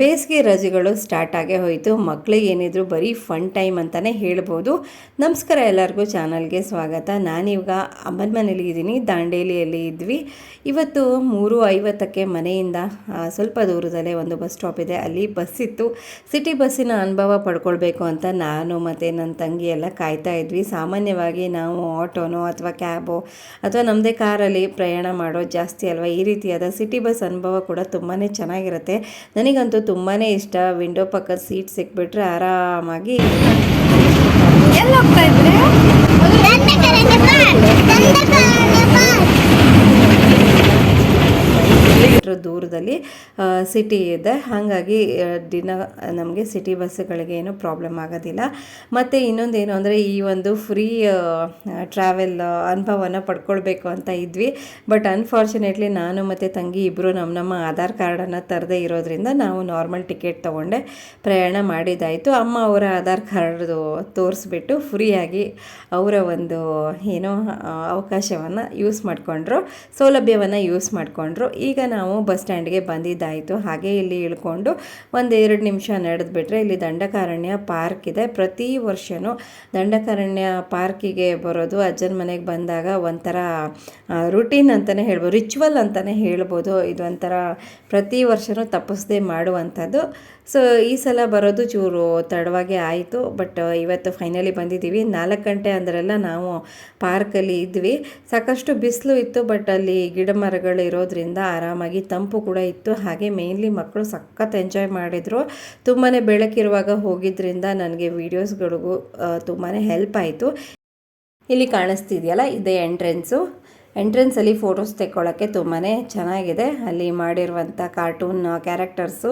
ಬೇಸಿಗೆ ರಜೆಗಳು ಸ್ಟಾರ್ಟ್ ಆಗೇ ಹೋಯಿತು. ಮಕ್ಕಳಿಗೆ ಏನಿದ್ರು ಬರೀ ಫನ್ ಟೈಮ್ ಅಂತಲೇ ಹೇಳ್ಬೋದು. ನಮಸ್ಕಾರ ಎಲ್ಲರಿಗೂ, ಚಾನಲ್ಗೆ ಸ್ವಾಗತ. ನಾನಿವಾಗ ಅಮ್ಮನ ಮನೇಲಿ ಇದ್ದೀನಿ ದಾಂಡೇಲಿಯಲ್ಲಿ ಇದ್ವಿ. ಇವತ್ತು ಮೂರು ಐವತ್ತಕ್ಕೆ ಮನೆಯಿಂದ ಸ್ವಲ್ಪ ದೂರದಲ್ಲೇ ಒಂದು ಬಸ್ ಸ್ಟಾಪ್ ಇದೆ. ಅಲ್ಲಿ ಬಸ್ ಇತ್ತು. ಸಿಟಿ ಬಸ್ಸಿನ ಅನುಭವ ಪಡ್ಕೊಳ್ಬೇಕು ಅಂತ ನಾನು ಮತ್ತು ನನ್ನ ತಂಗಿ ಎಲ್ಲ ಕಾಯ್ತಾ ಇದ್ವಿ. ಸಾಮಾನ್ಯವಾಗಿ ನಾವು ಆಟೋನೋ ಅಥವಾ ಕ್ಯಾಬೋ ಅಥವಾ ನಮ್ಮದೇ ಕಾರಲ್ಲಿ ಪ್ರಯಾಣ ಮಾಡೋದು ಜಾಸ್ತಿ ಅಲ್ವಾ? ಈ ರೀತಿಯಾದ ಸಿಟಿ ಬಸ್ ಅನುಭವ ಕೂಡ ತುಂಬಾ ಚೆನ್ನಾಗಿರುತ್ತೆ. ನನಗಂತೂ ತುಂಬಾ ಇಷ್ಟ. ವಿಂಡೋ ಪಕ್ಕದ ಸೀಟ್ ಸಿಕ್ಬಿಟ್ರೆ ಆರಾಮಾಗಿ ಎಲ್ಲ ಹೋಗ್ತಾ ಇದ್ರಿ? ದೂರದಲ್ಲಿ ಸಿಟಿ ಇದೆ. ಹಾಗಾಗಿ ದಿನ, ನಮಗೆ ಸಿಟಿ ಬಸ್ಸುಗಳಿಗೆ ಏನು ಪ್ರಾಬ್ಲಮ್ ಆಗೋದಿಲ್ಲ. ಮತ್ತು ಇನ್ನೊಂದೇನು ಅಂದರೆ, ಈ ಒಂದು ಫ್ರೀ ಟ್ರಾವೆಲ್ ಅನುಭವನ ಪಡ್ಕೊಳ್ಬೇಕು ಅಂತ ಇದ್ವಿ. ಬಟ್ ಅನ್ಫಾರ್ಚುನೇಟ್ಲಿ ನಾನು ಮತ್ತು ತಂಗಿ ಇಬ್ಬರು ನಮ್ಮ ನಮ್ಮ ಆಧಾರ್ ಕಾರ್ಡನ್ನು ತರದೇ ಇರೋದ್ರಿಂದ ನಾವು ನಾರ್ಮಲ್ ಟಿಕೆಟ್ ತೊಗೊಂಡೆ. ಪ್ರಯಾಣ ಮಾಡಿದ್ದಾಯಿತು. ಅಮ್ಮ ಅವರ ಆಧಾರ್ ಕಾರ್ಡ್ದು ತೋರಿಸ್ಬಿಟ್ಟು ಫ್ರೀಯಾಗಿ ಅವರ ಒಂದು ಏನೋ ಅವಕಾಶವನ್ನು ಯೂಸ್ ಮಾಡಿಕೊಂಡ್ರು, ಸೌಲಭ್ಯವನ್ನು ಯೂಸ್ ಮಾಡಿಕೊಂಡ್ರು. ಈಗ ನಾವು ಬಸ್ ಸ್ಟ್ಯಾಂಡ್ಗೆ ಬಂದಿದ್ದಾಯಿತು. ಹಾಗೆ ಇಲ್ಲಿ ಇಳ್ಕೊಂಡು ಒಂದು ಎರಡು ನಿಮಿಷ ನಡೆದ್ಬಿಟ್ರೆ ಇಲ್ಲಿ ದಂಡಕಾರಣ್ಯ ಪಾರ್ಕ್ ಇದೆ. ಪ್ರತಿ ವರ್ಷವೂ ದಂಡಕಾರಣ್ಯ ಪಾರ್ಕಿಗೆ ಬರೋದು ಅಜ್ಜನ ಮನೆಗೆ ಬಂದಾಗ ಒಂಥರ ರುಟೀನ್ ಅಂತಲೇ ಹೇಳ್ಬೋದು ರಿಚುವಲ್ ಅಂತಲೇ ಹೇಳ್ಬೋದು. ಇದು ಒಂಥರ ಪ್ರತಿ ವರ್ಷವೂ ತಪ್ಪಿಸದೆ ಮಾಡುವಂಥದ್ದು. ಸೊ ಈ ಸಲ ಬರೋದು ಚೂರು ತಡವಾಗಿ ಆಯಿತು ಬಟ್ ಇವತ್ತು ಫೈನಲಿ ಬಂದಿದ್ದೀವಿ. ನಾಲ್ಕು ಗಂಟೆ ಅಂದ್ರೆಲ್ಲ ನಾವು ಪಾರ್ಕಲ್ಲಿ ಇದ್ವಿ. ಸಾಕಷ್ಟು ಬಿಸಿಲು ಇತ್ತು ಬಟ್ ಅಲ್ಲಿ ಗಿಡ ಮರಗಳು ಇರೋದ್ರಿಂದ ಆರಾಮಾಗಿ ತಂಪು ಕೂಡ ಇತ್ತು. ಹಾಗೆ ಮೇನ್ಲಿ ಮಕ್ಕಳು ಸಖತ್ ಎಂಜಾಯ್ ಮಾಡಿದರು. ತುಂಬಾ ಬೆಳಕಿರುವಾಗ ಹೋಗಿದ್ದರಿಂದ ನನಗೆ ವೀಡಿಯೋಸ್ಗಳಿಗೂ ತುಂಬಾ ಹೆಲ್ಪ್ ಆಯಿತು. ಇಲ್ಲಿ ಕಾಣಿಸ್ತಿದೆಯಲ್ಲ, ಇದೇ ಎಂಟ್ರೆನ್ಸು ಎಂಟ್ರೆನ್ಸಲ್ಲಿ ಫೋಟೋಸ್ ತೆಕ್ಕೊಳ್ಳೋಕ್ಕೆ ತುಂಬಾ ಚೆನ್ನಾಗಿದೆ. ಅಲ್ಲಿ ಮಾಡಿರುವಂಥ ಕಾರ್ಟೂನ್ ಕ್ಯಾರೆಕ್ಟರ್ಸು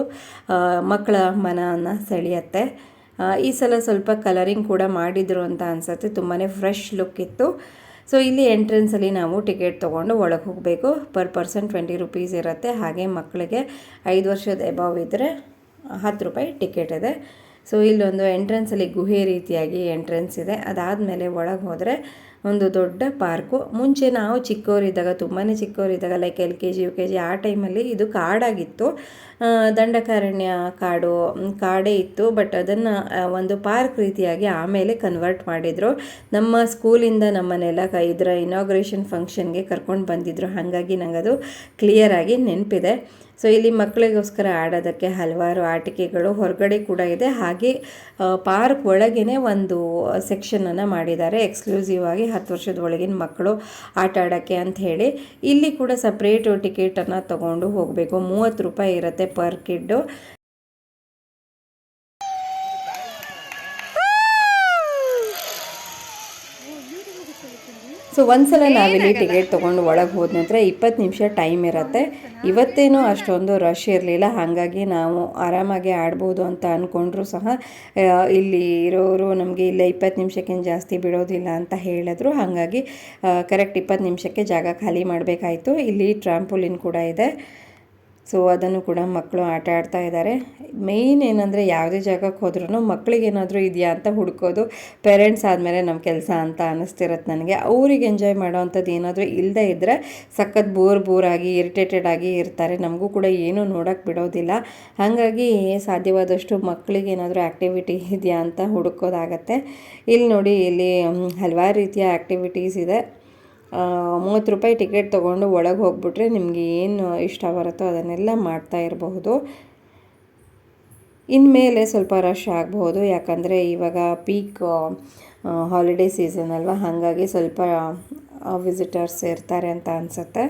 ಮಕ್ಕಳ ಮನವನ್ನು ಸೆಳೆಯುತ್ತೆ. ಈ ಸಲ ಸ್ವಲ್ಪ ಕಲರಿಂಗ್ ಕೂಡ ಮಾಡಿದರು ಅಂತ ಅನಿಸುತ್ತೆ. ತುಂಬಾ ಫ್ರೆಶ್ ಲುಕ್ ಇತ್ತು. ಸೊ ಇಲ್ಲಿ ಎಂಟ್ರೆನ್ಸಲ್ಲಿ ನಾವು ಟಿಕೆಟ್ ತೊಗೊಂಡು ಒಳಗೆ ಹೋಗಬೇಕು. ಪರ್ ಪರ್ಸನ್ ಟ್ವೆಂಟಿ ರುಪೀಸ್ ಇರುತ್ತೆ. ಹಾಗೆ ಮಕ್ಕಳಿಗೆ ಐದು ವರ್ಷದ ಎಬಾವ್ ಇದ್ದರೆ ಹತ್ತು ರೂಪಾಯಿ ಟಿಕೆಟ್ ಇದೆ. ಸೊ ಇಲ್ಲೊಂದು ಎಂಟ್ರೆನ್ಸಲ್ಲಿ ಗುಹೆ ರೀತಿಯಾಗಿ ಎಂಟ್ರೆನ್ಸ್ ಇದೆ. ಅದಾದಮೇಲೆ ಒಳಗೆ ಹೋದರೆ ಒಂದು ದೊಡ್ಡ ಪಾರ್ಕು ಮುಂಚೆ ನಾವು ಚಿಕ್ಕವರಿದ್ದಾಗ ತುಂಬಾ ಚಿಕ್ಕವರಿದ್ದಾಗ like L K G U K G ಆ ಟೈಮಲ್ಲಿ ಇದು ಕಾಡಾಗಿತ್ತು. ದಂಡಕಾರಣ್ಯ ಕಾಡು ಕಾಡೇ ಇತ್ತು. ಬಟ್ ಅದನ್ನು ಒಂದು ಪಾರ್ಕ್ ರೀತಿಯಾಗಿ ಆಮೇಲೆ ಕನ್ವರ್ಟ್ ಮಾಡಿದರು. ನಮ್ಮ ಸ್ಕೂಲಿಂದ ನಮ್ಮನ್ನೆಲ್ಲ ಇದರ ಇನಾಗ್ರೇಷನ್ ಫಂಕ್ಷನ್ಗೆ ಕರ್ಕೊಂಡು ಬಂದಿದ್ದರು ಹಾಗಾಗಿ ನನಗದು ಕ್ಲಿಯರಾಗಿ ನೆನಪಿದೆ. ಸೊ ಇಲ್ಲಿ ಮಕ್ಕಳಿಗೋಸ್ಕರ ಆಡೋದಕ್ಕೆ ಹಲವಾರು ಆಟಿಕೆಗಳು ಹೊರಗಡೆ ಕೂಡ ಇದೆ. ಹಾಗೆ ಪಾರ್ಕ್ ಒಳಗೇ ಒಂದು ಸೆಕ್ಷನನ್ನು ಮಾಡಿದ್ದಾರೆ. ಎಕ್ಸ್ಕ್ಲೂಸಿವ್ ಆಗಿ ಹತ್ತು ವರ್ಷದ ಒಳಗಿನ ಮಕ್ಕಳು ಆಟ ಆಡೋಕ್ಕೆ ಅಂತ ಹೇಳಿ. ಇಲ್ಲಿ ಕೂಡ ಸಪ್ರೇಟು ಟಿಕೆಟನ್ನು ತಗೊಂಡು ಹೋಗಬೇಕು. ಮೂವತ್ತು ರೂಪಾಯಿ ಇರುತ್ತೆ ಪರ್ ಕಿಡ್ಡು ಸೊ ಒಂದ್ಸಲ ನಾವಿಲ್ಲಿ ಟಿಕೆಟ್ ತೊಗೊಂಡು ಒಳಗೆ ಹೋದ ನಂತರ ಇಪ್ಪತ್ತು ನಿಮಿಷ ಟೈಮ್ ಇರುತ್ತೆ. ಇವತ್ತೇನೂ ಅಷ್ಟೊಂದು ರಶ್ ಇರಲಿಲ್ಲ. ಹಾಗಾಗಿ ನಾವು ಆರಾಮಾಗಿ ಆಡ್ಬೋದು ಅಂತ ಅಂದ್ಕೊಂಡ್ರು ಸಹ ಇಲ್ಲಿ ಇರೋರು ನಮಗೆ ಇಲ್ಲ ಇಪ್ಪತ್ತು ನಿಮಿಷಕ್ಕಿಂತ ಜಾಸ್ತಿ ಬಿಡೋದಿಲ್ಲ ಅಂತ ಹೇಳಿದ್ರು. ಹಾಗಾಗಿ ಕರೆಕ್ಟ್ ಇಪ್ಪತ್ತು ನಿಮಿಷಕ್ಕೆ ಜಾಗ ಖಾಲಿ ಮಾಡಬೇಕಾಯಿತು. ಇಲ್ಲಿ ಟ್ರಾಂಪೋಲಿನ್ ಕೂಡ ಇದೆ. ಸೊ ಅದನ್ನು ಕೂಡ ಮಕ್ಕಳು ಆಟ ಆಡ್ತಾ ಇದ್ದಾರೆ. ಮೇಯ್ನ್ ಏನಂದರೆ ಯಾವುದೇ ಜಾಗಕ್ಕೆ ಹೋದ್ರೂ ಮಕ್ಕಳಿಗೇನಾದರೂ ಇದೆಯಾ ಅಂತ ಹುಡ್ಕೋದು ಪೇರೆಂಟ್ಸ್ ಆದಮೇಲೆ ನಮ್ಮ ಕೆಲಸ ಅಂತ ಅನ್ನಿಸ್ತಿರತ್ತೆ ನನಗೆ. ಅವ್ರಿಗೆ ಎಂಜಾಯ್ ಮಾಡೋ ಅಂಥದ್ದು ಏನಾದರೂ ಇಲ್ಲದೆ ಇದ್ದರೆ ಸಖತ್ ಬೋರ್ ಬೋರ್ ಆಗಿ ಇರಿಟೇಟೆಡ್ ಆಗಿ ಇರ್ತಾರೆ. ನಮಗೂ ಕೂಡ ಏನೂ ನೋಡೋಕ್ಕೆ ಬಿಡೋದಿಲ್ಲ. ಹಾಗಾಗಿ ಸಾಧ್ಯವಾದಷ್ಟು ಮಕ್ಕಳಿಗೆ ಏನಾದರೂ ಆ್ಯಕ್ಟಿವಿಟಿ ಇದೆಯಾ ಅಂತ ಹುಡುಕೋದಾಗತ್ತೆ. ಇಲ್ಲಿ ನೋಡಿ ಇಲ್ಲಿ ಹಲವಾರು ರೀತಿಯ ಆ್ಯಕ್ಟಿವಿಟೀಸ್ ಇದೆ. ಮೂವತ್ತು ರೂಪಾಯಿ ಟಿಕೆಟ್ ತೊಗೊಂಡು ಒಳಗೆ ಹೋಗ್ಬಿಟ್ರೆ ನಿಮಗೆ ಏನು ಇಷ್ಟ ಬರುತ್ತೋ ಅದನ್ನೆಲ್ಲ ಮಾಡ್ತಾ ಇರಬಹುದು ಇನ್ಮೇಲೆ ಸ್ವಲ್ಪ ರಶ್ ಆಗಬಹುದು ಯಾಕಂದರೆ ಇವಾಗ ಪೀಕ್ ಹಾಲಿಡೇ ಸೀಸನ್ ಅಲ್ವಾ? ಹಾಗಾಗಿ ಸ್ವಲ್ಪ ವಿಸಿಟರ್ಸ್ ಇರ್ತಾರೆ ಅಂತ ಅನಿಸುತ್ತೆ.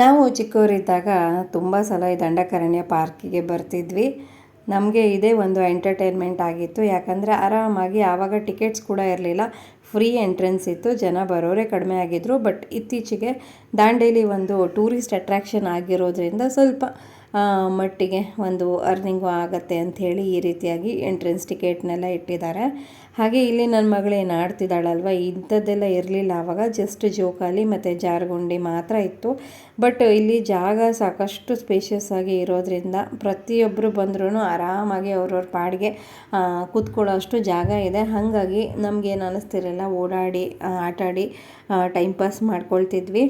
ನಾವು ಚಿಕ್ಕವರಿದ್ದಾಗ ತುಂಬ ಸಲ ಈ ದಂಡಕಾರಣ್ಯ ಪಾರ್ಕಿಗೆ ಬರ್ತಿದ್ವಿ. ನಮಗೆ ಇದೇ ಒಂದು ಎಂಟರ್ಟೈನ್ಮೆಂಟ್ ಆಗಿತ್ತು. ಯಾಕಂದರೆ ಆರಾಮಾಗಿ ಆವಾಗ ಟಿಕೆಟ್ಸ್ ಕೂಡ ಇರಲಿಲ್ಲ. ಫ್ರೀ ಎಂಟ್ರೆನ್ಸ್ ಇತ್ತು. ಜನ ಬರೋರೇ ಕಡಿಮೆ ಆಗಿದ್ದರು ಬಟ್ ಇತ್ತೀಚೆಗೆ ದಾಂಡೇಲಿ ಒಂದು ಟೂರಿಸ್ಟ್ ಅಟ್ರಾಕ್ಷನ್ ಆಗಿರೋದ್ರಿಂದ ಸ್ವಲ್ಪ ಮಟ್ಟಿಗೆ ಒಂದು ಅರ್ನಿಂಗು ಆಗತ್ತೆ ಅಂಥೇಳಿ ಈ ರೀತಿಯಾಗಿ ಎಂಟ್ರೆನ್ಸ್ ಟಿಕೆಟ್ನೆಲ್ಲ ಇಟ್ಟಿದ್ದಾರೆ. ಹಾಗೆ ಇಲ್ಲಿ ನನ್ನ ಮಗಳು ಏನು ಆಡ್ತಿದ್ದಾಳಲ್ವ ಇಂಥದ್ದೆಲ್ಲ ಇರಲಿಲ್ಲ ಆವಾಗ ಜಸ್ಟ್ ಜೋಕಾಲಿ ಮತ್ತು ಜಾರ್ಗುಂಡಿ ಮಾತ್ರ ಇತ್ತು. ಬಟ್ ಇಲ್ಲಿ ಜಾಗ ಸಾಕಷ್ಟು ಸ್ಪೇಷಿಯಸ್ ಆಗಿ ಇರೋದ್ರಿಂದ ಪ್ರತಿಯೊಬ್ಬರು ಬಂದ್ರೂ ಆರಾಮಾಗಿ ಅವ್ರವ್ರ ಪಾಡಿಗೆ ಕೂತ್ಕೊಳ್ಳೋ ಅಷ್ಟು ಜಾಗ ಇದೆ. ಹಾಗಾಗಿ ನಮಗೇನು ಅನ್ನಿಸ್ತಿರಲಿಲ್ಲ ಓಡಾಡಿ ಆಟಾಡಿ ಟೈಮ್ ಪಾಸ್ ಮಾಡ್ಕೊಳ್ತಿದ್ವಿ.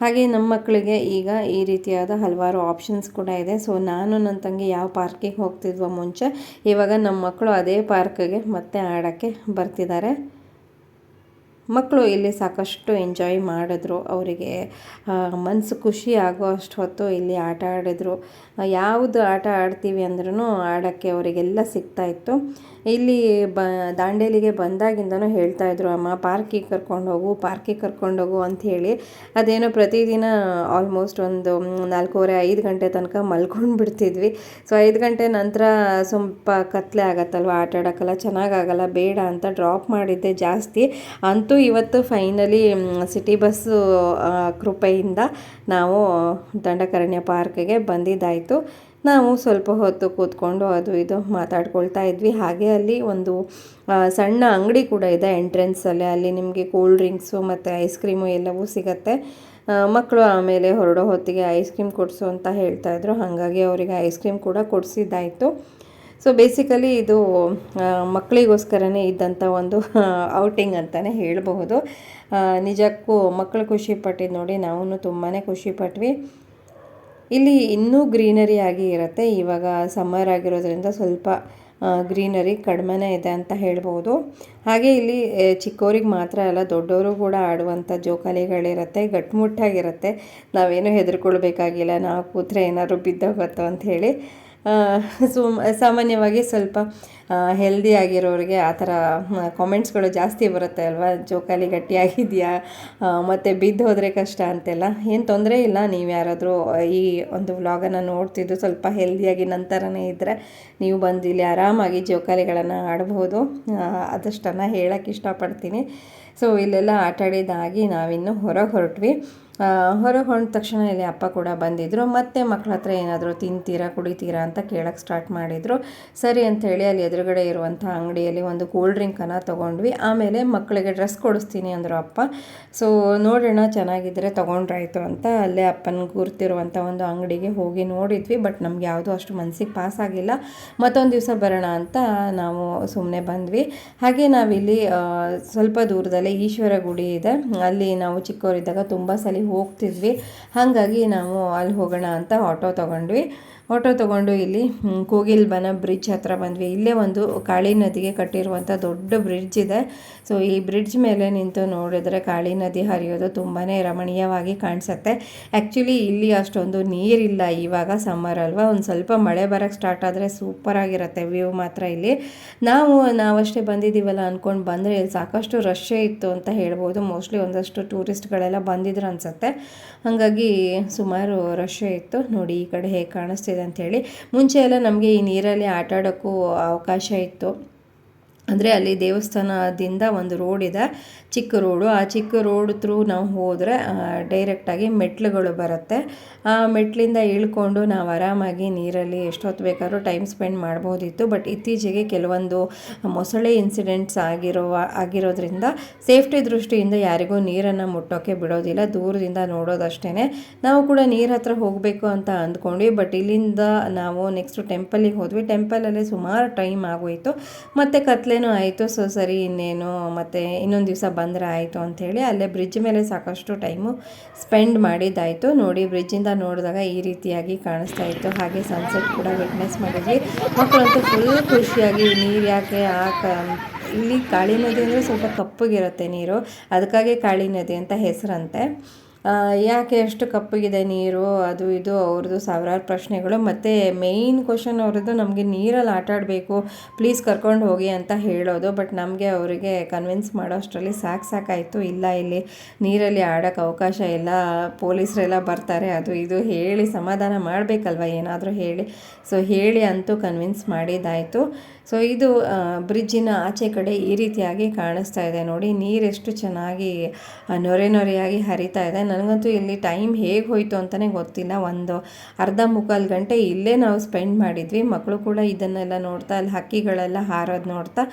ಹಾಗೆ ನಮ್ಮ ಮಕ್ಕಳಿಗೆ ಈಗ ಈ ರೀತಿಯಾದ ಹಲವಾರು ಆಪ್ಷನ್ಸ್ ಕೂಡ ಇದೆ. ಸೊ ನಾನು ನನ್ನ ತಂಗಿ ಯಾವ ಪಾರ್ಕಿಗೆ ಹೋಗ್ತಿದ್ವೋ ಮುಂಚೆ, ಇವಾಗ ನಮ್ಮ ಮಕ್ಕಳು ಅದೇ ಪಾರ್ಕ್ಗೆ ಮತ್ತೆ ಆಡೋಕ್ಕೆ ಬರ್ತಿದ್ದಾರೆ. ಮಕ್ಕಳು ಇಲ್ಲಿ ಸಾಕಷ್ಟು ಎಂಜಾಯ್ ಮಾಡಿದ್ರು. ಅವರಿಗೆ ಮನಸ್ಸು ಖುಷಿ ಆಗೋ ಅಷ್ಟು ಹೊತ್ತು ಇಲ್ಲಿ ಆಟ ಆಡಿದ್ರು. ಯಾವುದು ಆಟ ಆಡ್ತೀವಿ ಅಂದ್ರೂ ಆಡೋಕ್ಕೆ ಅವರಿಗೆಲ್ಲ ಸಿಗ್ತಾಯಿತ್ತು ಇಲ್ಲಿ ಬ, ದಾಂಡೇಲಿಗೆ ಬಂದಾಗಿಂದನೂ ಹೇಳ್ತಾ ಇದ್ರು, ಅಮ್ಮ, ಪಾರ್ಕಿಗೆ ಕರ್ಕೊಂಡು ಹೋಗು, ಪಾರ್ಕಿಗೆ ಕರ್ಕೊಂಡು ಹೋಗು ಅಂತ ಹೇಳಿ. ಅದೇನೋ ಪ್ರತಿದಿನ ಆಲ್ಮೋಸ್ಟ್ ಒಂದು ನಾಲ್ಕೂವರೆ, ಐದು ಗಂಟೆ ತನಕ ಮಲ್ಕೊಂಡು ಬಿಡ್ತಿದ್ವಿ. ಸೊ ಐದು ಗಂಟೆ ನಂತರ ಸ್ವಲ್ಪ ಕತ್ತಲೆ ಆಗತ್ತಲ್ವ, ಆಟ ಆಡೋಕ್ಕಲ್ಲ ಚೆನ್ನಾಗಾಗಲ್ಲ ಬೇಡ ಅಂತ ಡ್ರಾಪ್ ಮಾಡಿದ್ದೆ ಜಾಸ್ತಿ. ಅಂತೂ ಇವತ್ತು ಫೈನಲಿ ಸಿಟಿ ಬಸ್ಸು ಕೃಪೆಯಿಂದ ನಾವು ದಂಡಕರಣ್ಯ ಪಾರ್ಕ್ಗೆ ಬಂದಿದ್ದಾಯಿತು. ನಾವು ಸ್ವಲ್ಪ ಹೊತ್ತು ಕೂತ್ಕೊಂಡು ಅದು ಇದು ಮಾತಾಡ್ಕೊಳ್ತಾ ಇದ್ವಿ. ಹಾಗೆ ಅಲ್ಲಿ ಒಂದು ಸಣ್ಣ ಅಂಗಡಿ ಕೂಡ ಇದೆ ಎಂಟ್ರೆನ್ಸಲ್ಲೇ. ಅಲ್ಲಿ ನಿಮಗೆ ಕೂಲ್ ಡ್ರಿಂಕ್ಸು ಮತ್ತು ಐಸ್ ಕ್ರೀಮು ಎಲ್ಲವೂ ಸಿಗತ್ತೆ. ಮಕ್ಕಳು ಆಮೇಲೆ ಹೊರಡೋ ಹೊತ್ತಿಗೆ ಐಸ್ ಕ್ರೀಮ್ ಕೊಡಿಸು ಅಂತ ಹೇಳ್ತಾ ಇದ್ರು. ಹಾಗಾಗಿ ಅವರಿಗೆ ಐಸ್ ಕ್ರೀಮ್ ಕೂಡ ಕೊಡಿಸಿದ್ದಾಯಿತು. ಸೊ ಬೇಸಿಕಲಿ ಇದು ಮಕ್ಕಳಿಗೋಸ್ಕರನೇ ಇದ್ದಂಥ ಒಂದು ಔಟಿಂಗ್ ಅಂತಲೇ ಹೇಳಬಹುದು. ನಿಜಕ್ಕೂ ಮಕ್ಕಳು ಖುಷಿಪಟ್ಟಿದ್ದು ನೋಡಿ ನಾವು ತುಂಬಾ ಖುಷಿ ಪಟ್ವಿ ಇಲ್ಲಿ ಇನ್ನೂ ಗ್ರೀನರಿ ಆಗಿ ಇರುತ್ತೆ. ಇವಾಗ ಸಮ್ಮರ್ ಆಗಿರೋದ್ರಿಂದ ಸ್ವಲ್ಪ ಗ್ರೀನರಿ ಕಡಿಮೆನೇ ಇದೆ ಅಂತ ಹೇಳ್ಬೋದು. ಹಾಗೆ ಇಲ್ಲಿ ಚಿಕ್ಕೋರಿಗೆ ಮಾತ್ರ ಅಲ್ಲ ದೊಡ್ಡವರು ಕೂಡ ಆಡುವಂಥ ಜೋಕಾಲಿಗಳಿರುತ್ತೆ. ಗಟ್ಟುಮುಟ್ಟಾಗಿರುತ್ತೆ ನಾವೇನು ಹೆದರ್ಕೊಳ್ಬೇಕಾಗಿಲ್ಲ. ನಾವು ಕೂತ್ರೆ ಏನಾದ್ರು ಬಿದ್ದೋಗುತ್ತೋ ಅಂತ ಹೇಳಿ. ಸುಮ್, ಸಾಮಾನ್ಯವಾಗಿ ಸ್ವಲ್ಪ ಹೆಲ್ದಿ ಆಗಿರೋರಿಗೆ ಆ ಥರ ಕಾಮೆಂಟ್ಸ್ಗಳು ಜಾಸ್ತಿ ಬರುತ್ತೆ ಅಲ್ವಾ? ಜೋಕಾಲಿ ಗಟ್ಟಿಯಾಗಿದೆಯಾ? ಮತ್ತು ಬಿದ್ದು ಹೋದರೆ ಕಷ್ಟ ಅಂತೆಲ್ಲ. ಏನು ತೊಂದರೆ ಇಲ್ಲ. ನೀವು ಯಾರಾದರೂ ಈ ಒಂದು ವ್ಲಾಗನ್ನು ನೋಡ್ತಿದ್ದು ಸ್ವಲ್ಪ ಹೆಲ್ದಿಯಾಗಿ ನಂತರನೇ ಇದ್ದರೆ ನೀವು ಬಂದು ಇಲ್ಲಿ ಆರಾಮಾಗಿ ಜೋಕಾಲಿಗಳನ್ನು ಆಡಬಹುದು ಅದಷ್ಟನ್ನು ಹೇಳೋಕ್ಕೆ ಇಷ್ಟಪಡ್ತೀನಿ. ಸೊ ಇಲ್ಲೆಲ್ಲ ಆಟಾಡಿದಾಗಿ ನಾವಿನ್ನು ಹೊರಗೆ ಹೊರಟ್ವಿ. ಹೊರಗೆ ಹೊಂದ ತಕ್ಷಣ ಇಲ್ಲಿ ಅಪ್ಪ ಕೂಡ ಬಂದಿದ್ದರು ಮತ್ತೆ ಮಕ್ಕಳ ಹತ್ರ ಏನಾದರೂ ತಿಂತೀರಾ, ಕುಡಿತೀರಾ ಅಂತ ಕೇಳಕ್ಕೆ ಸ್ಟಾರ್ಟ್ ಮಾಡಿದರು. ಸರಿ ಅಂಥೇಳಿ ಅಲ್ಲಿ ಎದುರುಗಡೆ ಇರುವಂಥ ಅಂಗಡಿಯಲ್ಲಿ ಒಂದು ಕೂಲ್ ಡ್ರಿಂಕನ್ನು ತೊಗೊಂಡ್ವಿ. ಆಮೇಲೆ ಮಕ್ಕಳಿಗೆ ಡ್ರೆಸ್ ಕೊಡಿಸ್ತೀನಿ ಅಂದರು ಅಪ್ಪ. ಸೊ ನೋಡೋಣ ಚೆನ್ನಾಗಿದ್ದರೆ ತೊಗೊಂಡ್ರಾಯ್ತು ಅಂತ ಅಲ್ಲೇ ಅಪ್ಪನ ಗುರ್ತಿರುವಂಥ ಒಂದು ಅಂಗಡಿಗೆ ಹೋಗಿ ನೋಡಿದ್ವಿ. ಬಟ್ ನಮ್ಗೆ ಯಾವುದೂ ಅಷ್ಟು ಮನಸ್ಸಿಗೆ ಪಾಸ್ ಆಗಿಲ್ಲ. ಮತ್ತೊಂದು ದಿವಸ ಬರೋಣ ಅಂತ ನಾವು ಸುಮ್ಮನೆ ಬಂದ್ವಿ. ಹಾಗೆ ನಾವಿಲ್ಲಿ ಸ್ವಲ್ಪ ದೂರದಲ್ಲೇ ಈಶ್ವರ ಗುಡಿ ಇದೆ. ಅಲ್ಲಿ ನಾವು ಚಿಕ್ಕವರಿದ್ದಾಗ ತುಂಬ ಸಲ ಹೋಗ್ತಿದ್ವಿ. ಹಾಗಾಗಿ ನಾವು ಅಲ್ಲಿ ಹೋಗೋಣ ಅಂತ ಆಟೋ ತೊಗೊಂಡ್ವಿ. ಆಟೋ ತೊಗೊಂಡು ಇಲ್ಲಿ ಕೋಗಿಲ್ಬನ ಬ್ರಿಡ್ಜ್ ಹತ್ರ ಬಂದ್ವಿ. ಇಲ್ಲೇ ಒಂದು ಕಾಳಿ ನದಿಗೆ ಕಟ್ಟಿರುವಂಥ ದೊಡ್ಡ ಬ್ರಿಡ್ಜ್ ಇದೆ. ಸೊ ಈ ಬ್ರಿಡ್ಜ್ ಮೇಲೆ ನಿಂತು ನೋಡಿದರೆ ಕಾಳಿ ನದಿ ಹರಿಯೋದು ತುಂಬಾ ರಮಣೀಯವಾಗಿ ಕಾಣಿಸುತ್ತೆ. ಆ್ಯಕ್ಚುಲಿ ಇಲ್ಲಿ ಅಷ್ಟೊಂದು ನೀರಿಲ್ಲ. ಇವಾಗ ಸಮ್ಮರ್ ಅಲ್ವಾ? ಒಂದು ಸ್ವಲ್ಪ ಮಳೆ ಬರೋಕ್ಕೆ ಸ್ಟಾರ್ಟ್ ಆದರೆ ಸೂಪರಾಗಿರುತ್ತೆ ವ್ಯೂ ಮಾತ್ರ ಇಲ್ಲಿ. ನಾವು ನಾವಷ್ಟೇ ಬಂದಿದ್ದೀವಲ್ಲ ಅಂದ್ಕೊಂಡು ಬಂದರೆ ಇಲ್ಲಿ ಸಾಕಷ್ಟು ರಶ್ಶೇ ಇತ್ತು ಅಂತ ಹೇಳ್ಬೋದು. ಮೋಸ್ಟ್ಲಿ ಒಂದಷ್ಟು ಟೂರಿಸ್ಟ್ಗಳೆಲ್ಲ ಬಂದಿದ್ರು ಅನಿಸುತ್ತೆ. ಹಾಗಾಗಿ ಸುಮಾರು ರಶ್ ಇತ್ತು. ನೋಡಿ ಈ ಕಡೆ ಹೇಗೆ ಕಾಣಿಸ್ತಿದೆ ಅಂಥೇಳಿ. ಮುಂಚೆ ಎಲ್ಲ ನಮಗೆ ಈ ನೀರಲ್ಲಿ ಆಟ ಆಡೋಕ್ಕೂ ಅವಕಾಶ ಇತ್ತು. ಅಂದರೆ ಅಲ್ಲಿ ದೇವಸ್ಥಾನದಿಂದ ಒಂದು ರೋಡ್ ಇದೆ. ಚಿಕ್ಕ ರೋಡು ಆ ಚಿಕ್ಕ ರೋಡ್ ಥ್ರೂ ನಾವು ಹೋದರೆ ಡೈರೆಕ್ಟಾಗಿ ಮೆಟ್ಲುಗಳು ಬರುತ್ತೆ. ಆ ಮೆಟ್ಲಿಂದ ಇಳ್ಕೊಂಡು ನಾವು ಆರಾಮಾಗಿ ನೀರಲ್ಲಿ ಎಷ್ಟೊತ್ತು ಬೇಕಾದ್ರೂ ಟೈಮ್ ಸ್ಪೆಂಡ್ ಮಾಡ್ಬೋದಿತ್ತು. ಬಟ್ ಇತ್ತೀಚೆಗೆ ಕೆಲವೊಂದು ಮೊಸಳೆ ಇನ್ಸಿಡೆಂಟ್ಸ್ ಆಗಿರುವ, ಆಗಿರೋದ್ರಿಂದ ಸೇಫ್ಟಿ ದೃಷ್ಟಿಯಿಂದ ಯಾರಿಗೂ ನೀರನ್ನು ಮುಟ್ಟೋಕ್ಕೆ ಬಿಡೋದಿಲ್ಲ. ದೂರದಿಂದ ನೋಡೋದಷ್ಟೇ ನಾವು ಕೂಡ ನೀರ ಹತ್ರ ಹೋಗಬೇಕು ಅಂತ ಅಂದ್ಕೊಂಡ್ವಿ. ಬಟ್ ಇಲ್ಲಿಂದ ನಾವು ನೆಕ್ಸ್ಟ್ ಟೆಂಪಲಿಗೆ ಹೋದ್ವಿ. ಟೆಂಪಲಲ್ಲಿ ಸುಮಾರು ಟೈಮ್ ಆಗೋಯಿತು. ಮತ್ತು ಕತ್ಲೇನೂ ಆಯಿತು? ಸೊ ಸರಿ, ಇನ್ನೇನು, ಮತ್ತು ಇನ್ನೊಂದು ದಿವಸ ಬಂದರೆ ಆಯಿತು ಅಂಥೇಳಿ ಅಲ್ಲೇ ಬ್ರಿಡ್ಜ್ ಮೇಲೆ ಸಾಕಷ್ಟು ಟೈಮು ಸ್ಪೆಂಡ್ ಮಾಡಿದ್ದಾಯಿತು. ನೋಡಿ ಬ್ರಿಡ್ಜಿಂದ ನೋಡಿದಾಗ ಈ ರೀತಿಯಾಗಿ ಕಾಣಿಸ್ತಾ ಇತ್ತು. ಹಾಗೆ ಸನ್ಸೆಟ್ ಕೂಡ ವಿಟ್ನೆಸ್ ಮಾಡಿದ್ವಿ. ಮಕ್ಕಳಂತೂ ಫುಲ್ ಖುಷಿಯಾಗಿ, ನೀರು ಯಾಕೆ ಆ ಕ, ಇಲ್ಲಿ ಕಾಳಿ ನದಿ ಅಂದರೆ ಸ್ವಲ್ಪ ಕಪ್ಪಗಿರುತ್ತೆ ನೀರು. ಅದಕ್ಕಾಗಿ ಕಾಳಿ ನದಿ ಅಂತ ಹೆಸರಂತೆ. ಯಾಕೆ ಎಷ್ಟು ಕಪ್ಪಗಿದೆ ನೀರು, ಅದು ಇದು, ಅವ್ರದ್ದು ಸಾವಿರಾರು ಪ್ರಶ್ನೆಗಳು. ಮತ್ತು ಮೇಯ್ನ್ ಕ್ವಶನ್ ಅವ್ರದ್ದು ನಮಗೆ ನೀರಲ್ಲಿ ಆಟ ಆಡಬೇಕು ಪ್ಲೀಸ್ ಕರ್ಕೊಂಡು ಹೋಗಿ ಅಂತ ಹೇಳೋದು. ಬಟ್ ನಮಗೆ ಅವರಿಗೆ ಕನ್ವಿನ್ಸ್ ಮಾಡೋ ಅಷ್ಟರಲ್ಲಿ ಸಾಕು ಸಾಕಾಯಿತು ಇಲ್ಲ, ಇಲ್ಲಿ ನೀರಲ್ಲಿ ಆಡೋಕ್ಕೆ ಅವಕಾಶ ಇಲ್ಲ, ಪೊಲೀಸರೆಲ್ಲ ಬರ್ತಾರೆ, ಅದು ಇದು ಹೇಳಿ ಸಮಾಧಾನ ಮಾಡಬೇಕಲ್ವ ಏನಾದರೂ ಹೇಳಿ. ಸೊ ಹೇಳಿ ಅಂತೂ ಕನ್ವಿನ್ಸ್ ಮಾಡಿದ್ದಾಯಿತು. ಸೊ ಇದು ಬ್ರಿಡ್ಜಿನ ಆಚೆ ಕಡೆ ಈ ರೀತಿಯಾಗಿ ಕಾಣಿಸ್ತಾ ಇದೆ. ನೋಡಿ, ನೀರೆಷ್ಟು ಚೆನ್ನಾಗಿ ನೊರೆ ನೊರೆಯಾಗಿ ಹರಿತಾ ಇದೆ. ನನಗಂತೂ ಇಲ್ಲಿ ಟೈಮ್ ಹೇಗೆ ಹೋಯಿತು ಅಂತಲೇ ಗೊತ್ತಿಲ್ಲ. ಒಂದು ಅರ್ಧ ಮುಕ್ಕಾಲು ಗಂಟೆ ಇಲ್ಲೇ ನಾವು ಸ್ಪೆಂಡ್ ಮಾಡಿದ್ವಿ. ಮಕ್ಕಳು ಕೂಡ ಇದನ್ನೆಲ್ಲ ನೋಡ್ತಾ, ಅಲ್ಲಿ ಹಕ್ಕಿಗಳೆಲ್ಲ ಹಾರೋದು ನೋಡ್ತಾ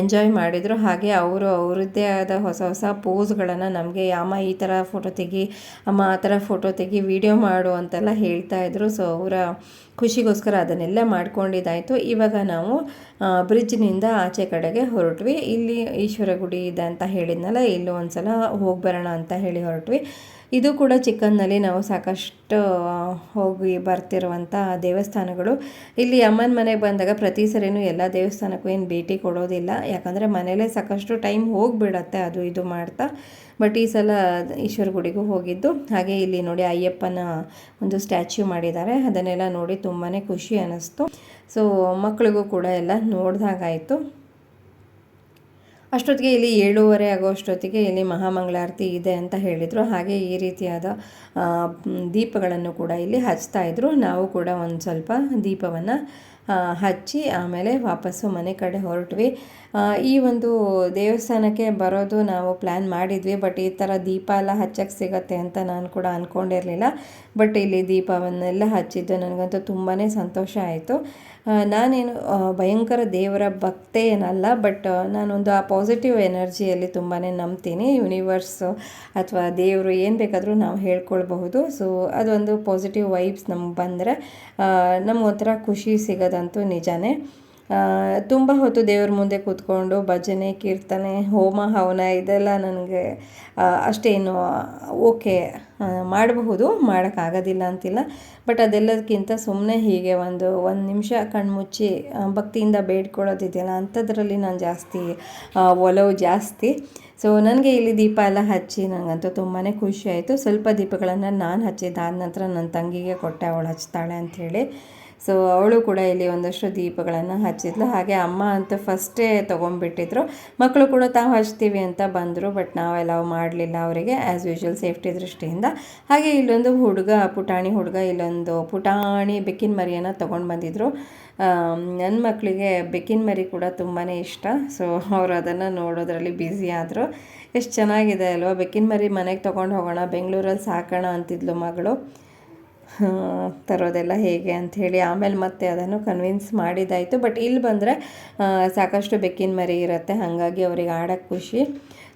ಎಂಜಾಯ್ ಮಾಡಿದರು. ಹಾಗೆ ಅವರು ಅವರದ್ದೇ ಆದ ಹೊಸ ಹೊಸ ಪೋಸ್ಗಳನ್ನು ನಮಗೆ, ಅಮ್ಮ, ಈ ಥರ ಫೋಟೋ ತೆಗಿ, ಅಮ್ಮ, ಆ ಥರ ಫೋಟೋ ತೆಗಿ, ವಿಡಿಯೋ ಮಾಡು ಅಂತೆಲ್ಲ ಹೇಳ್ತಾ ಇದ್ರು. ಸೊ ಅವರ ಖುಷಿಗೋಸ್ಕರ ಅದನ್ನೆಲ್ಲ ಮಾಡ್ಕೊಂಡಿದ್ದಾಯಿತು. ಇವಾಗ ನಾವು ಬ್ರಿಡ್ಜ್ನಿಂದ ಆಚೆ ಕಡೆಗೆ ಹೊರಟ್ವಿ. ಇಲ್ಲಿ ಈಶ್ವರ ಗುಡಿ ಇದೆ ಅಂತ ಹೇಳಿದ್ನಲ್ಲ, ಇಲ್ಲೂ ಒಂದು ಸಲ ಹೋಗಿ ಬರೋಣ ಅಂತ ಹೇಳಿ ಹೊರಟ್ವಿ. ಇದು ಕೂಡ ಚಿಕ್ಕಂದಲ್ಲಿ ನಾವು ಸಾಕಷ್ಟು ಹೋಗಿ ಬರ್ತಿರುವಂಥ ದೇವಸ್ಥಾನಗಳು. ಇಲ್ಲಿ ಅಮ್ಮನ ಮನೆಗೆ ಬಂದಾಗ ಪ್ರತಿ ಸರಿನೂ ಎಲ್ಲ ದೇವಸ್ಥಾನಕ್ಕೂ ಏನು ಭೇಟಿ ಕೊಡೋದಿಲ್ಲ. ಯಾಕಂದರೆ ಮನೇಲೇ ಸಾಕಷ್ಟು ಟೈಮ್ ಹೋಗಿಬಿಡತ್ತೆ ಅದು ಇದು ಮಾಡ್ತಾ. ಬಟ್ ಈ ಸಲ ಈಶ್ವರ ಗುಡಿಗೂ ಹೋಗಿದ್ದು. ಹಾಗೆ ಇಲ್ಲಿ ನೋಡಿ ಅಯ್ಯಪ್ಪನ ಒಂದು ಸ್ಟ್ಯಾಚ್ಯೂ ಮಾಡಿದ್ದಾರೆ. ಅದನ್ನೆಲ್ಲ ನೋಡಿ ತುಂಬಾ ಖುಷಿ ಅನ್ನಿಸ್ತು ಸೊ ಮಕ್ಕಳಿಗೂ ಕೂಡ ಎಲ್ಲ ನೋಡ್ದಾಗಾಯಿತು. ಅಷ್ಟೊತ್ತಿಗೆ ಇಲ್ಲಿ ಏಳೂವರೆ ಆಗೋ ಅಷ್ಟೊತ್ತಿಗೆ ಇಲ್ಲಿ ಮಹಾಮಂಗಳಾರತಿ ಇದೆ ಅಂತ ಹೇಳಿದರು. ಹಾಗೆ ಈ ರೀತಿಯಾದ ದೀಪಗಳನ್ನು ಕೂಡ ಇಲ್ಲಿ ಹಚ್ತಾ ಇದ್ದರು ನಾವು ಕೂಡ ಒಂದು ಸ್ವಲ್ಪ ದೀಪವನ್ನು ಹಚ್ಚಿ ಆಮೇಲೆ ವಾಪಸ್ಸು ಮನೆ ಕಡೆ ಹೊರಟ್ವಿ. ಈ ಒಂದು ದೇವಸ್ಥಾನಕ್ಕೆ ಬರೋದು ನಾವು ಪ್ಲ್ಯಾನ್ ಮಾಡಿದ್ವಿ ಬಟ್ ಈ ಥರ ದೀಪ ಎಲ್ಲ ಹಚ್ಚಕ್ಕೆ ಸಿಗತ್ತೆ ಅಂತ ನಾನು ಕೂಡ ಅಂದ್ಕೊಂಡಿರಲಿಲ್ಲ ಬಟ್ ಇಲ್ಲಿ ದೀಪವನ್ನೆಲ್ಲ ಹಚ್ಚಿದ್ದು ನನಗಂತೂ ತುಂಬಾ ಸಂತೋಷ ಆಯಿತು. ನಾನೇನು ಭಯಂಕರ ದೇವರ ಭಕ್ತೆ ಏನಲ್ಲ ಬಟ್ ನಾನೊಂದು ಆ ಪಾಸಿಟಿವ್ ಎನರ್ಜಿಯಲ್ಲಿ ತುಂಬಾ ನಂಬ್ತೀನಿ. ಯೂನಿವರ್ಸು ಅಥವಾ ದೇವರು ಏನು ಬೇಕಾದರೂ ನಾವು ಹೇಳ್ಕೊಳ್ಬಹುದು. ಸೊ ಅದೊಂದು ಪಾಸಿಟಿವ್ ವೈಬ್ಸ್ ನಮ್ಗೆ ಬಂದರೆ ನಮಗೊಂಥರ ಖುಷಿ ಸಿಗೋದಂತೂ ನಿಜಾನೇ. ತುಂಬ ಹೊತ್ತು ದೇವ್ರ ಮುಂದೆ ಕೂತ್ಕೊಂಡು ಭಜನೆ, ಕೀರ್ತನೆ, ಹೋಮ, ಹವನ ಇದೆಲ್ಲ ನನಗೆ ಅಷ್ಟೇನು ಓಕೆ ಮಾಡಬಹುದು, ಮಾಡೋಕ್ಕಾಗೋದಿಲ್ಲ ಅಂತಿಲ್ಲ. ಬಟ್ ಅದೆಲ್ಲದಕ್ಕಿಂತ ಸುಮ್ಮನೆ ಹೀಗೆ ಒಂದು ಒಂದು ನಿಮಿಷ ಕಣ್ಮುಚ್ಚಿ ಭಕ್ತಿಯಿಂದ ಬೇಡ್ಕೊಳ್ಳೋದಿದೆಯಲ್ಲ ಅಂಥದ್ರಲ್ಲಿ ನಾನು ಜಾಸ್ತಿ ಒಲವು ಜಾಸ್ತಿ. ಸೊ ನನಗೆ ಇಲ್ಲಿ ದೀಪ ಎಲ್ಲ ಹಚ್ಚಿ ನನಗಂತೂ ತುಂಬಾ ಖುಷಿ ಆಯಿತು. ಸ್ವಲ್ಪ ದೀಪಗಳನ್ನು ನಾನು ಹಚ್ಚಿದ್ದಾದ ನಂತರ ನನ್ನ ತಂಗಿಗೆ ಕೊಟ್ಟೆ, ಅವಳು ಹಚ್ತಾಳೆ ಅಂಥೇಳಿ ಸೊ ಅವಳು ಕೂಡ ಇಲ್ಲಿ ಒಂದಷ್ಟು ದೀಪಗಳನ್ನು ಹಚ್ಚಿದ್ಲು. ಹಾಗೆ ಅಮ್ಮ ಅಂತ ಫಸ್ಟೇ ತೊಗೊಂಡ್ಬಿಟ್ಟಿದ್ರು. ಮಕ್ಕಳು ಕೂಡ ತಾವು ಹಚ್ತೀವಿ ಅಂತ ಬಂದರು ಬಟ್ ನಾವೆಲ್ಲ ಮಾಡಲಿಲ್ಲ ಅವರಿಗೆ ಆ್ಯಸ್ ಯೂಶ್ವಲ್ ಸೇಫ್ಟಿ ದೃಷ್ಟಿಯಿಂದ. ಹಾಗೆ ಇಲ್ಲೊಂದು ಹುಡುಗ, ಪುಟಾಣಿ ಹುಡುಗ, ಇಲ್ಲೊಂದು ಪುಟಾಣಿ ಬೆಕ್ಕಿನ ಮರಿಯನ್ನು ತೊಗೊಂಡು ಬಂದಿದ್ರು. ನನ್ನ ಮಕ್ಕಳಿಗೆ ಬೆಕ್ಕಿನ ಮರಿ ಕೂಡ ತುಂಬಾ ಇಷ್ಟ. ಸೊ ಅವರು ಅದನ್ನು ನೋಡೋದ್ರಲ್ಲಿ ಬ್ಯುಸಿ ಆದರು. ಎಷ್ಟು ಚೆನ್ನಾಗಿದೆ ಅಲ್ವಾ? ಬೆಕ್ಕಿನ ಮರಿ ಮನೆಗೆ ತೊಗೊಂಡು ಹೋಗೋಣ ಬೆಂಗಳೂರಲ್ಲಿ ಸಾಕೋಣ ಅಂತಿದ್ಲು ಮಗಳು. ತರೋದೆಲ್ಲ ಹೇಗೆ ಅಂಥೇಳಿ ಆಮೇಲೆ ಮತ್ತೆ ಅದನ್ನು ಕನ್ವಿನ್ಸ್ ಮಾಡಿದ್ದಾಯಿತು. ಬಟ್ ಇಲ್ಲಿ ಬಂದರೆ ಸಾಕಷ್ಟು ಬೆಕ್ಕಿನ ಮರಿ ಇರುತ್ತೆ. ಹಾಗಾಗಿ ಅವ್ರಿಗೆ ಆಡೋಕ್ಕೆ ಖುಷಿ.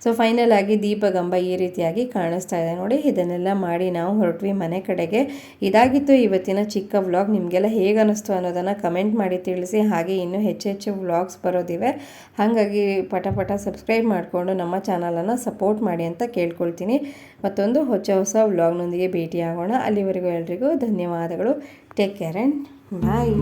ಸೊ ಫೈನಲ್ ಆಗಿ ದೀಪಗಂಬ ಈ ರೀತಿಯಾಗಿ ಕಾಣಿಸ್ತಾ ಇದೆ. ನೋಡಿ, ಇದನ್ನೆಲ್ಲ ಮಾಡಿ ನಾವು ಹೊರಟ್ವಿ ಮನೆ ಕಡೆಗೆ. ಇದಾಗಿತ್ತು ಇವತ್ತಿನ ಚಿಕ್ಕ ವ್ಲಾಗ್. ನಿಮಗೆಲ್ಲ ಹೇಗೆ ಅನ್ನಿಸ್ತು ಅನ್ನೋದನ್ನು ಕಮೆಂಟ್ ಮಾಡಿ ತಿಳಿಸಿ. ಹಾಗೆ ಇನ್ನೂ ಹೆಚ್ಚು ಹೆಚ್ಚು ವ್ಲಾಗ್ಸ್ ಬರೋದಿವೆ. ಹಾಗಾಗಿ ಪಟ ಪಟ ಸಬ್ಸ್ಕ್ರೈಬ್ ಮಾಡಿಕೊಂಡು ನಮ್ಮ ಚಾನಲನ್ನು ಸಪೋರ್ಟ್ ಮಾಡಿ ಅಂತ ಕೇಳ್ಕೊಳ್ತೀನಿ. ಮತ್ತೊಂದು ಹೊಸ ಹೊಸ ವ್ಲಾಗ್ನೊಂದಿಗೆ ಭೇಟಿಯಾಗೋಣ. ಅಲ್ಲಿವರೆಗೂ ಎಲ್ರಿಗೂ ಧನ್ಯವಾದಗಳು. Take care and bye